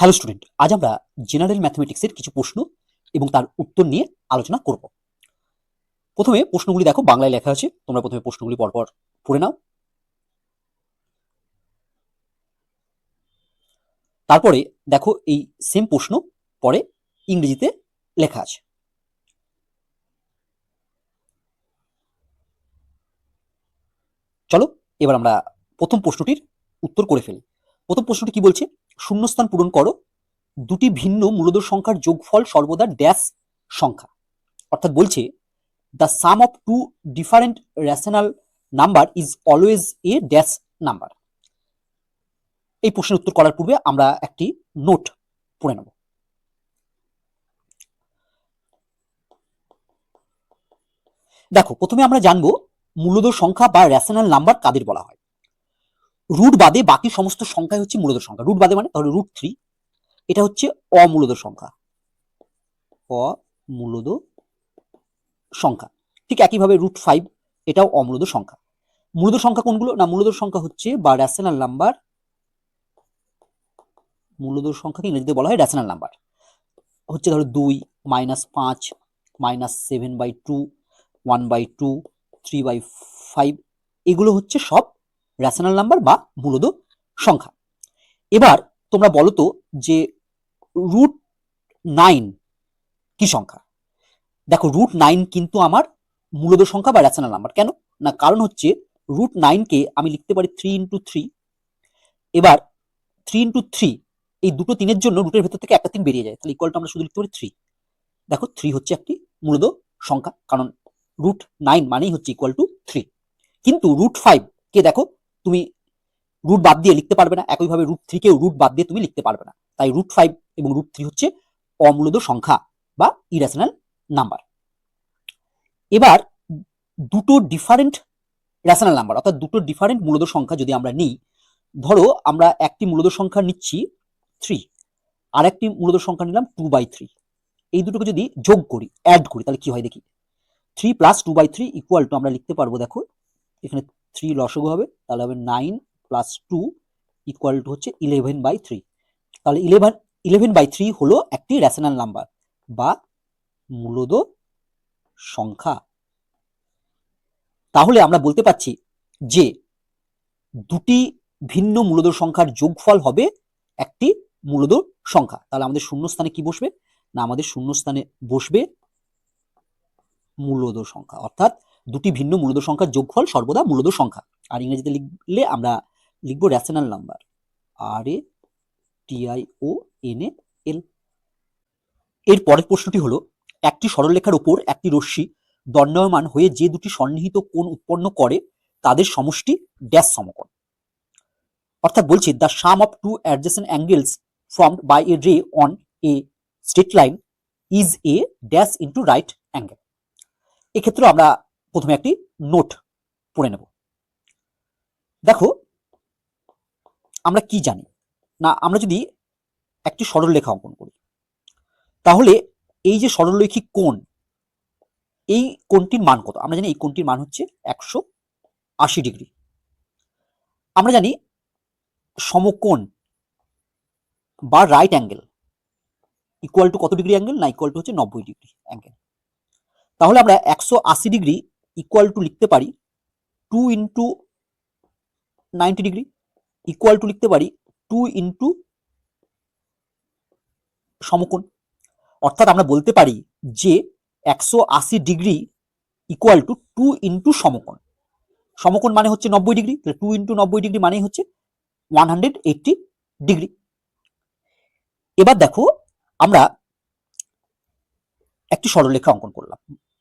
Hello student আজ আমরা general ম্যাথমেটিক্সের কিছু প্রশ্ন এবং তার উত্তর নিয়ে আলোচনা করব। প্রথমে প্রশ্নগুলি দেখো, বাংলায় লেখা আছে। তোমরা প্রথমে প্রশ্নগুলি পরপর পড়ে নাও। তারপরে দেখো, এই সেম প্রশ্ন পরে ইংরেজিতে লেখা আছে। চলো, এবার আমরা প্রথম প্রশ্নটির উত্তর করে ফেলি। প্রথম প্রশ্নটি কি বলছে? শূন্যস্থান পূরণ করো, দুটি ভিন্ন মূলদ সংখ্যার যোগফল সর্বদা ড্যাশ সংখ্যা। অর্থাৎ বলছে the sum of two different rational number is always a dash number এই প্রশ্নের উত্তর করার পূর্বে আমরা একটি নোট পড়ে নেব। দেখো, প্রথমে আমরা জানব মূলদ সংখ্যা বা রেশনাল নাম্বার কাদের বলা হয়। রুট বাদে বাকি সমস্ত সংখ্যাই হচ্ছে মূলদ সংখ্যা। রুট বাদে মানে তাহলে রুট থ্রি এটা হচ্ছে অমূলদ সংখ্যা। অমূলদ সংখ্যা। ঠিক একইভাবে রুট ফাইভ এটাও অমূলদ সংখ্যা। মূলদ সংখ্যা কোনগুলো? না মূলদ সংখ্যা হচ্ছে বা রেশনাল নাম্বার মূলদ সংখ্যাকে ইংরেজিতে বলা হয় রেশনাল নাম্বার হচ্ছে ধরো দুই মাইনাস পাঁচ minus seven by two one by two three by five এগুলো হচ্ছে সব রেশনাল নাম্বার বা মূলদ সংখ্যা। এবার তোমরা বলো তো যে রুট নাইন কি সংখ্যা? দেখো রুট নাইন কিন্তু আমার মূলদ সংখ্যা বা রেশনাল নাম্বার কেন? না, কারণ হচ্ছে রুট নাইনকে আমি লিখতে পারি থ্রি ইন্টু থ্রি এবার থ্রি ইন্টু থ্রি এই দুটো তিনের জন্য রুটের ভেতর থেকে একটা তিন বেরিয়ে যায়। তাহলে ইকুয়ালটা আমরা শুধু লিখতে পারি থ্রি দেখো থ্রি হচ্ছে একটি মূলদ সংখ্যা। কারণ রুট নাইন মানেই হচ্ছে ইকুয়াল টু থ্রি কিন্তু রুট ফাইভ কে দেখো তুমি রুট বাদ দিয়ে লিখতে পারবে না। একইভাবে রুট থ্রিকেও রুট বাদ দিয়ে তুমি লিখতে পারবে না। তাই রুট ফাইভ এবং রুট থ্রি হচ্ছে অমূলদ সংখ্যা বা ইরেশনাল নাম্বার এবার দুটো ডিফারেন্ট রেশনাল নাম্বার অর্থাৎ দুটো ডিফারেন্ট মূলদ সংখ্যা যদি আমরা নিই, ধরো আমরা একটি মূলদ সংখ্যা নিচ্ছি থ্রি আর একটি মূলদ সংখ্যা নিলাম টু বাই থ্রি এই দুটোকে যদি যোগ করি অ্যাড করি, তাহলে কি হয় দেখি? Three plus two by three equal to আমরা লিখতে পারব দেখো, এখানে থ্রি লসগু হবে, তাহলে হবে nine plus two equal to হচ্ছে ইলেভেন বাই থ্রি তাহলে ইলেভেন ইলেভেন বাই থ্রি হলো একটি রেশনাল নাম্বার বা মূলদ সংখ্যা। তাহলে আমরা বলতে পারছি যে দুটি ভিন্ন মূলদ সংখ্যার যোগফল হবে একটি মূলদ সংখ্যা। তাহলে আমাদের শূন্যস্থানে কি বসবে? না, আমাদের শূন্যস্থানে বসবে মূলদ সংখ্যা। অর্থাৎ দুটি ভিন্ন মূলদ সংখ্যার যোগফল সর্বদা মূলদ সংখ্যা। আর ইংরেজিতে লিখলে আমরা লিখব rational number R A TI O N L এর পরের প্রশ্নটি হলো, একটি সরলরেখার উপর একটি রশ্মি দণ্ডায়মান হয়ে যে দুটি সন্নিহিত কোণ উৎপন্ন করে, তাদের সমষ্টি ড্যাশ সমকোণ। অর্থাৎ বলছি the sum of two adjacent angles formed by a ray on a straight line is a dash into right angle এক্ষেত্রে আমরা প্রথমে একটি নোট পড়ে নেব। দেখো, আমরা কি জানি? না, আমরা যদি একটি সরলরেখা অঙ্কন করি, তাহলে এই যে সরলরৈখিক কোণ, এই কোণটির মান কত? আমরা জানি এই কোণটির মান হচ্ছে একশো আশি ডিগ্রি। আমরা জানি সমকোণ বা রাইট অ্যাঙ্গেল ইকুয়াল টু কত ডিগ্রি অ্যাঙ্গেল না ইকুয়াল টু হচ্ছে নব্বই ডিগ্রি অ্যাঙ্গেল তাহলে আমরা একশো আশি ডিগ্রি ইকুয়াল টু লিখতে পারি two into ninety degree equal to লিখতে পারি টু ইন্টু সমকোণ। অর্থাৎ আমরা বলতে পারি যে একশো আশি degree equal to two into সমকোণ। সমকোণ মানে হচ্ছে নব্বই ডিগ্রি তাহলে টু ইন্টু নব্বই ডিগ্রি মানেই হচ্ছে ওয়ান হান্ড্রেড এইটটি ডিগ্রি এবার দেখো আমরা একটি সরলরেখা অঙ্কন করলাম।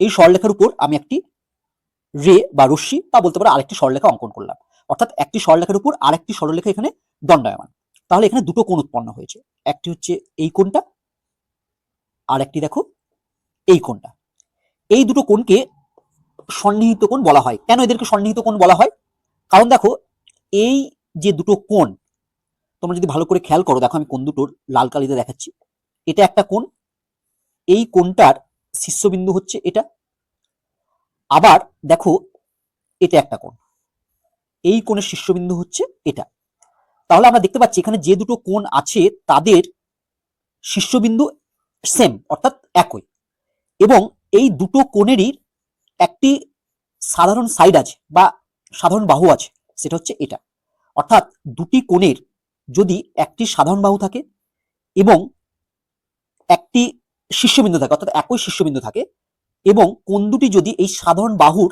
এই সরলরেখার উপর আমি একটি রে বা রশ্মি বা বলতে পারো আরেকটি সরলরেখা অঙ্কন করলাম। অর্থাৎ একটি সরলরেখার উপর আরেকটি সরলরেখা এখানে দণ্ডায়মান। তাহলে এখানে দুটো কোণ উৎপন্ন হয়েছে। একটি হচ্ছে এই কোণটা আর একটি দেখো এই কোণটা। এই দুটো কোণকে সন্নিহিত কোণ বলা হয়। কেন এদেরকে সন্নিহিত কোণ বলা হয়? কারণ দেখো, এই যে দুটো কোণ, তোমরা যদি ভালো করে খেয়াল করো, দেখো আমি কোন দুটোর লাল কালিতে দেখাচ্ছি। এটা একটা কোণ, এই কোণটার শীর্ষবিন্দু হচ্ছে এটা আবার দেখো, এটা একটা কোণ। এই কোণের শীর্ষবিন্দু হচ্ছে এটা। তাহলে আমরা দেখতে পাচ্ছি এখানে যে দুটো কোণ আছে, তাদের শীর্ষবিন্দু সেম অর্থাৎ একই। এবং এই দুটো কোণেরই একটি সাধারণ সাইড আছে বা সাধারণ বাহু আছে, সেটা হচ্ছে এটা। অর্থাৎ দুটি কোণের যদি একটি সাধারণ বাহু থাকে এবং একটি শীর্ষবিন্দু থাকে, অর্থাৎ একই শীর্ষবিন্দু থাকে এবং কোণ দুটি যদি এই সাধারণ বাহুর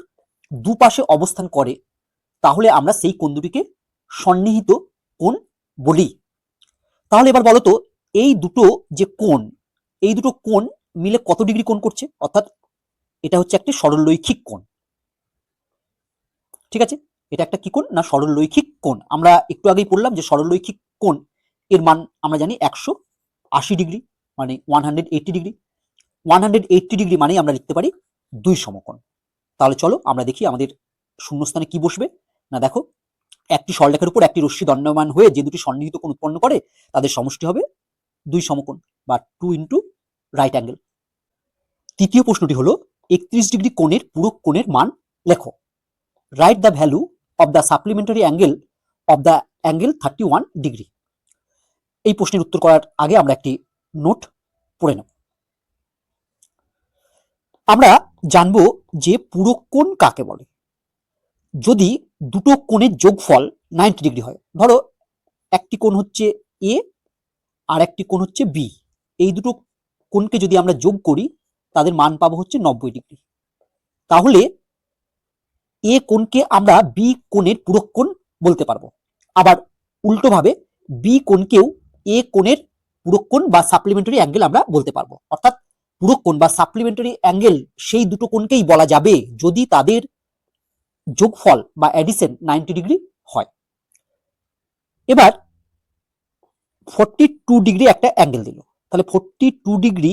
দুপাশে অবস্থান করে, তাহলে আমরা সেই কোণ দুটিকে সন্নিহিত কোণ বলি। তাহলে এবার বলো তো এই দুটো যে কোণ, এই দুটো কোণ মিলে কত ডিগ্রি কোণ করছে? অর্থাৎ এটা হচ্ছে একটি সরলরৈখিক কোণ। ঠিক আছে? এটা একটা কি কোণ? না, সরলরৈখিক কোণ। আমরা একটু আগেই পড়লাম যে সরলরৈখিক কোণ, এর মান আমরা জানি একশো আশি ডিগ্রি মানে one hundred eighty degree. One hundred eighty degree মানেই আমরা লিখতে পারি দুই সমকোণ। তাহলে চলো আমরা দেখি আমাদের শূন্যস্থানে কি বসবে। না দেখো, একটি সরলরেখার উপর একটি রশ্মি দণ্ডমান হয়ে যে দুটি সন্নিহিত কোণ উৎপন্ন করে, তাদের সমষ্টি হবে দুই সমকোণ বা টু ইন্টু রাইট অ্যাঙ্গেল তৃতীয় প্রশ্নটি হলো, একত্রিশ ডিগ্রি কোণের পুরো কোণের মান লেখো। Right the value of the supplementary angle of the angle thirty one degree এই প্রশ্নের উত্তর করার আগে আমরা একটি নোট পড়ে নেব। আমরা জানব যে পুরো কোণ কাকে বলে? যদি দুটো কোণের যোগফল নাইনটি ডিগ্রি হয়, ধরো একটি কোণ হচ্ছে এ আর একটি কোণ হচ্ছে বি এই দুটো কোণকে যদি আমরা যোগ করি, তাদের মান পাবো হচ্ছে নব্বই ডিগ্রি তাহলে এ কোণকে আমরা বি কোণের পূরক কোণ বলতে পারব। আবার উল্টোভাবে বি কোণকেও এ কোণের পূরক কোণ বা সাপ্লিমেন্টারি অ্যাঙ্গেল আমরা বলতে পারব। অর্থাৎ পূরক কোণ বা সাপ্লিমেন্টারি অ্যাঙ্গেল সেই দুটো কোণকেই বলা যাবে যদি তাদের যোগফল বা অ্যাডিশন নাইনটি ডিগ্রি হয়। এবার ফোরটি টু ডিগ্রি একটা অ্যাঙ্গেল দিল। তাহলে ফোরটি টু ডিগ্রি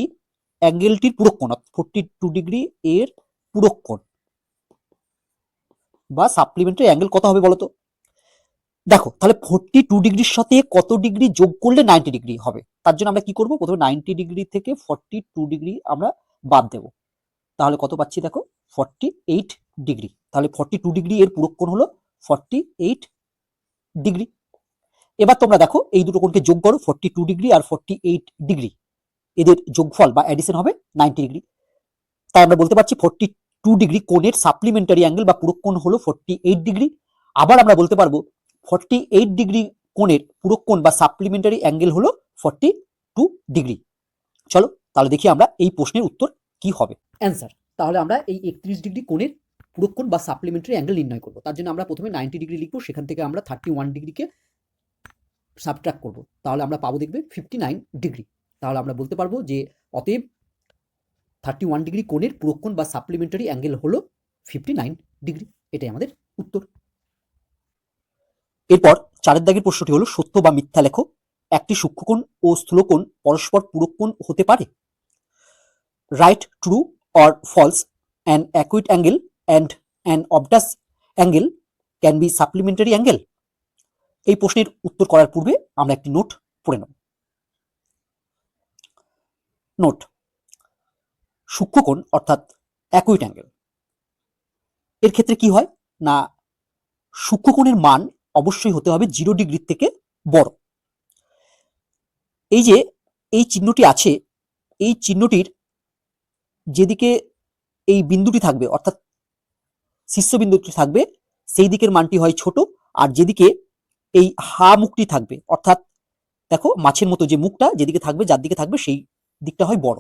অ্যাঙ্গেলটির পূরক কোণ ফোরটি টু ডিগ্রি এর পূরক কোণ বা সাপ্লিমেন্টারি অ্যাঙ্গেল কত হবে বলতো? দেখো, তাহলে ফোরটি টু ডিগ্রির সাথে কত ডিগ্রি যোগ করলে নাইনটি ডিগ্রি হবে? তার জন্য আমরা কি করব? প্রথমে নাইনটি ডিগ্রি থেকে ফর্টি টু ডিগ্রি আমরা বাদ দেব। তাহলে কত পাচ্ছি দেখো? ফর্টি এইট ডিগ্রি তাহলে ফর্টি টু ডিগ্রি এর পূরক কোণ হলো ফর্টি এইট ডিগ্রি এবার তোমরা দেখো, এই দুটো কোণকে যোগ করো ফর্টি টু ডিগ্রি আর ফর্টি এইট ডিগ্রি এদের যোগফল বা অ্যাডিশন হবে নাইনটি ডিগ্রি তাই আমরা বলতে পারছি ফর্টি টু ডিগ্রি কোণের সাপ্লিমেন্টারি অ্যাঙ্গেল বা পূরক কোণ হলো ফর্টি এইট ডিগ্রি আবার আমরা বলতে পারব ফর্টি এইট ডিগ্রি কোণের পুরো কোণ বা সাপ্লিমেন্টারি অ্যাঙ্গেল হলো ফর্টি টু ডিগ্রি চলো তাহলে দেখি আমরা এই প্রশ্নের উত্তর কি হবে। অ্যান্সার তাহলে আমরা এই একত্রিশ ডিগ্রি কোণের পূরক কোণ বা সাপ্লিমেন্টারি অ্যাঙ্গেল নির্ণয় করব। তার জন্য আমরা প্রথমে নাইনটি ডিগ্রি লিখব, সেখান থেকে আমরা থার্টি ওয়ান ডিগ্রিকে সাবট্রাক্ট করব। তাহলে আমরা পাবো দেখবে ফিফটি নাইন ডিগ্রি তাহলে আমরা বলতে পারব যে অতএব থার্টি ওয়ান ডিগ্রি কোণের পূরক কোণ বা সাপ্লিমেন্টারি অ্যাঙ্গেল হলো ফিফটি নাইন ডিগ্রি এটাই আমাদের উত্তর। এরপর চারের দাগের প্রশ্নটি হলো, সত্য বা মিথ্যা লেখো, একটি সূক্ষ্মকোণ ও স্থূলকোণ পরস্পর পূরক হতে পারে। Right true or false an acute angle and an obtuse angle can be supplementary angle এই প্রশ্নের উত্তর করার পূর্বে আমরা একটি নোট পড়ে নেব। নোট সূক্ষ্মকোণ অর্থাৎ অ্যাকুইট অ্যাঙ্গেল এর ক্ষেত্রে কি হয়? না সূক্ষ্মকোণের মান অবশ্যই হতে হবে জিরো ডিগ্রির থেকে বড়। এই যে, এই চিহ্নটি আছে, এই চিহ্নটির যেদিকে এই বিন্দুটি থাকবে, অর্থাৎ শীর্ষবিন্দুটি থাকবে, সেই দিকের মানটি হয় ছোট, আর যেদিকে এই হা মুখটি থাকবে, অর্থাৎ দেখো মাছের মতো যে মুখটা যেদিকে থাকবে, যার দিকে থাকবে, সেই দিকটা হয় বড়।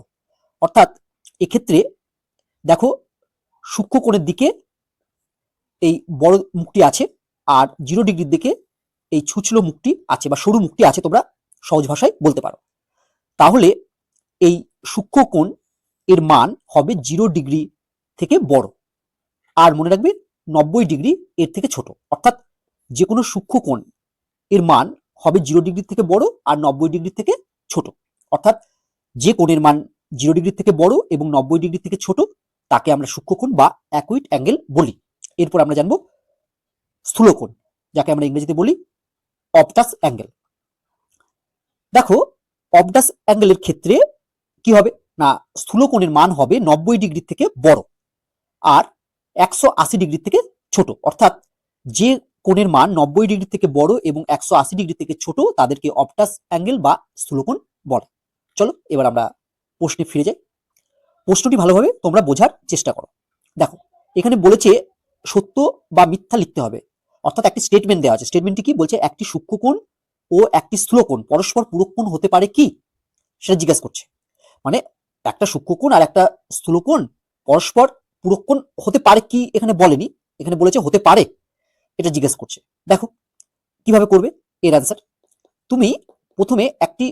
অর্থাৎ এক্ষেত্রে দেখো সূক্ষ্ম কোণের দিকে এই বড় মুখটি আছে আর জিরো ডিগ্রির দিকে এই ছুচলো মুখটি আছে বা সরু মুখটি আছে তোমরা সহজ ভাষায় বলতে পারো। তাহলে এই সূক্ষ্ম কোণ এর মান হবে জিরো ডিগ্রি থেকে বড় আর মনে রাখবে নব্বই ডিগ্রি এর থেকে ছোট। অর্থাৎ যে কোনো সূক্ষ্ম কোণ এর মান হবে জিরো ডিগ্রি থেকে বড় আর নব্বই ডিগ্রি থেকে ছোট। অর্থাৎ যে কোণের মান জিরো ডিগ্রি থেকে বড় এবং নব্বই ডিগ্রি থেকে ছোট তাকে আমরা সূক্ষ্মকোণ বা অ্যাকুইট অ্যাঙ্গেল বলি। এরপর আমরা জানব স্থূলকোণ, যাকে আমরা ইংরেজিতে বলি অপটাস অ্যাঙ্গেল। দেখো অপটাস অ্যাঙ্গেলের ক্ষেত্রে কি হবে? না, স্থূলকোণের মান হবে নব্বই ডিগ্রি থেকে বড় আর একশো আশি ডিগ্রি থেকে ছোট। অর্থাৎ যে কোণের মান নব্বই ডিগ্রি থেকে বড় এবং একশো আশি ডিগ্রি থেকে ছোট, তাদেরকে অপটাস অ্যাঙ্গেল বা স্থূলকোণ বলে। চলো, এবার আমরা প্রশ্নে ফিরে যাই। প্রশ্নটি ভালোভাবে তোমরা বোঝার চেষ্টা করো। দেখো, এখানে বলেছে সত্য বা মিথ্যা লিখতে হবে। অর্থাৎ একটি স্টেটমেন্ট দেওয়া আছে। স্টেটমেন্টটি কি? বলছে একটি সূক্ষ্মকোণ ও একটি স্থূলকোণ পরস্পর পূরককোণ হতে পারে কি? সেটা জিজ্ঞাসা করছে। মানে একটা সূক্ষ্মকোণ আর একটা স্থূলকোণ পরস্পর পূরককোণ হতে পারে কি এখানে বলেনি। এখানে বলেছে হতে পারে। এটা জিজ্ঞেস করছে। দেখো, কীভাবে করবে? এর অ্যান্সার তুমি প্রথমে একটি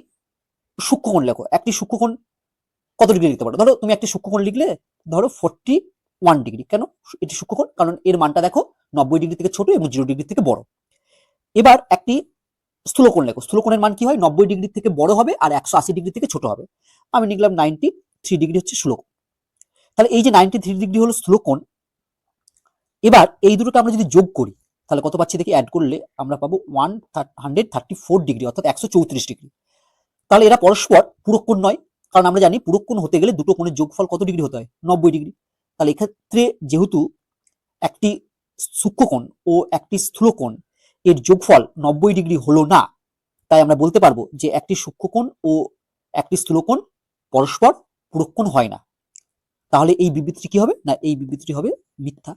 সূক্ষ্মকোণ লেখো। একটি সূক্ষ্মকোণ কত ডিগ্রি লিখতে পারো? ধরো তুমি একটি সূক্ষ্মকোণ লিখলে, ধরো ফোরটি ওয়ান ডিগ্রি কেন? এটি সূক্ষ্মকোণ কারণ এর মানটা দেখো নব্বই ডিগ্রি থেকে ছোট এবং জিরো ডিগ্রি থেকে বড়। এবার একটি স্থূলকোণ লেখো। স্থূলকোণের মান কি হয়? নব্বই ডিগ্রি থেকে বড় হবে আর একশো আশি ডিগ্রি থেকে ছোট হবে। আমি লিখলাম নাইনটি থ্রি ডিগ্রি হচ্ছে স্থূলকোণ। তাহলে এই যে নাইনটি থ্রি ডিগ্রি হলো স্থূলকোণ, এবার এই দুটোকে আমরা যদি যোগ করি, তাহলে কত পাচ্ছি দেখি? অ্যাড করলে আমরা পাবো one hundred thirty four degree অর্থাৎ একশো চৌত্রিশ ডিগ্রি তাহলে এরা পরস্পর পুরক্ষণ নয়, কারণ আমরা জানি পুরক্ষণ হতে গেলে দুটো কোণের যোগফল কত ডিগ্রি হতে হয়? নব্বই ডিগ্রি তাহলে এক্ষেত্রে যেহেতু একটি সূক্ষ্মকোণ ও একটি স্থূলকোণ। এর যোগফল নব্বই ডিগ্রি হলো না। তাই আমরা বলতে পারব যে একটি সূক্ষ্মকোণ ও একটি স্থূলকোণ পরস্পর পুরক্ষণ হয় না। তাহলে এই বিবৃতিটি কি হবে না এই বিবৃতিটি হবে মিথ্যা?